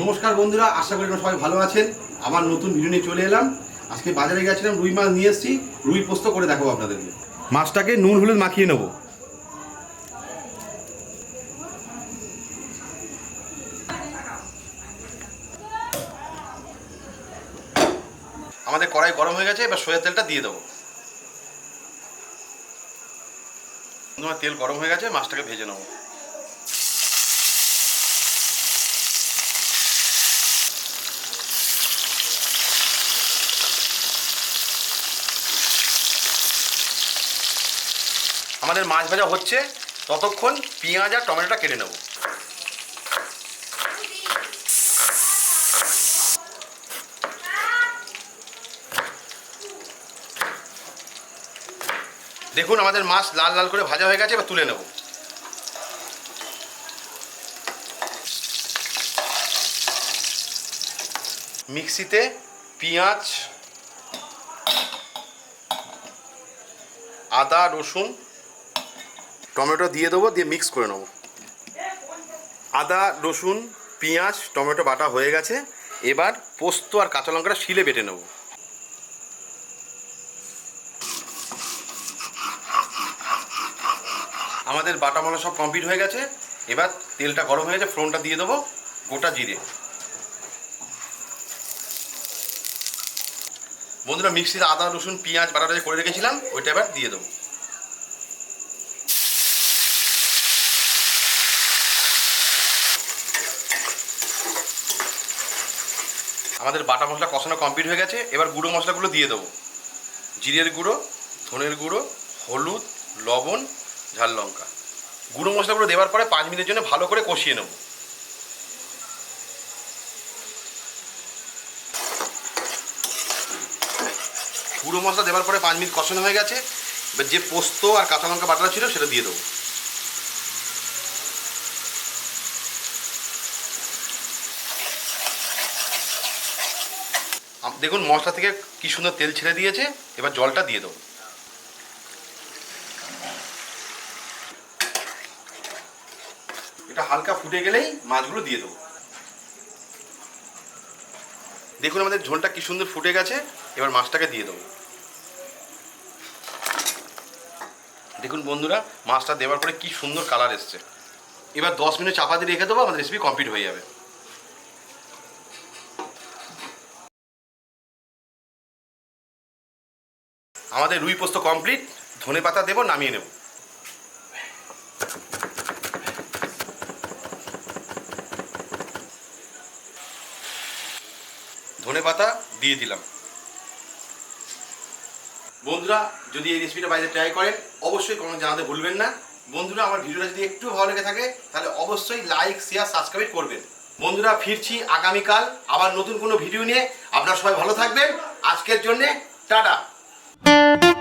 নমস্কার বন্ধুরা, আশা করি সবাই ভালো আছেন। আমার নতুন ভিডিও নিয়ে চলে এলাম। আজকে বাজারে গেছিলাম, রুই মাছ নিয়ে এসেছি। রুই পোস্ত করে দেখাবো আপনাদেরকে। মাছটাকে নুন, হলুদ মাখিয়ে নেব। আমাদের কড়াই গরম হয়ে গেছে, এবার সয়া তেলটা দিয়ে দেবো। তোমার তেল গরম হয়ে গেছে, মাছটাকে ভেজে নেব। আমাদের মাছ ভাজা হচ্ছে, ততক্ষণ পেঁয়াজ আর টমেটোটা কেটে নেব। দেখুন, আমাদের মাছ লাল লাল করে ভাজা হয়ে গেছে, এবার তুলে নেব। মিক্সিতে পেঁয়াজ, আদা, রসুন টমেটো দিয়ে দেবো, দিয়ে মিক্স করে নেব। আদা, রসুন, পেঁয়াজ, টমেটো বাটা হয়ে গেছে। এবার পোস্ত আর কাঁচা লঙ্কাটা শিলে বেটে নেব। আমাদের বাটা মালা সব কমপ্লিট হয়ে গেছে। এবার তেলটা গরম হয়ে গেছে, ফোড়নটা দিয়ে দেবো গোটা জিরে। বন্ধুরা মিক্সিতে আদা, রসুন, পেঁয়াজ, বাটাটা করে রেখেছিলাম, ওইটা এবার দিয়ে দেবো। আমাদের বাটা মশলা কষানো কমপ্লিট হয়ে গেছে, এবার গুঁড়ো মশলাগুলো দিয়ে দেবো। জিরের গুঁড়ো, ধনের গুঁড়ো, হলুদ, লবণ, ঝাল লঙ্কা। গুঁড়ো মশলাগুলো দেওয়ার পরে পাঁচ মিনিটের জন্য ভালো করে কষিয়ে নেব। গুঁড়ো মশলা দেওয়ার পরে পাঁচ মিনিট কষানো হয়ে গেছে, এবার যে পোস্ত আর কাঁচা লঙ্কা বাটাটা ছিল সেটা দিয়ে দেবো। দেখুন, মশলা থেকে কি সুন্দর তেল ছেড়ে দিয়েছে, এবার জলটা দিয়ে দেবো। এটা হালকা ফুটে গেলেই মাছগুলো দিয়ে দেবো। দেখুন আমাদের ঝোলটা কি সুন্দর ফুটে গেছে, এবার মাছটাকে দিয়ে দেবো। দেখুন বন্ধুরা, মাছটা দেওয়ার পরে কি সুন্দর কালার এসছে। এবার দশ মিনিট চাপা দিয়ে রেখে দেবো, আমাদের রেসিপি কমপ্লিট হয়ে যাবে। আমাদের রুই পোস্ত কমপ্লিট ধনে পাতা দেবো, নামিয়ে নেব। ধনে পাতা দিয়ে দিলাম। বন্ধুরা, যদি এই রেসিপিটা বাইরে ট্রাই করেন, অবশ্যই কমেন্ট জানাতে ভুলবেন না। বন্ধুরা, আমার ভিডিওটা যদি একটু ভালো লেগে থাকে, তাহলে অবশ্যই লাইক শেয়ার সাবস্ক্রাইব করবেন। বন্ধুরা, ফিরছি আগামীকাল আবার নতুন কোনো ভিডিও নিয়ে। আপনারা সবাই ভালো থাকবেন। আজকের জন্যে, টাটা। Thank you.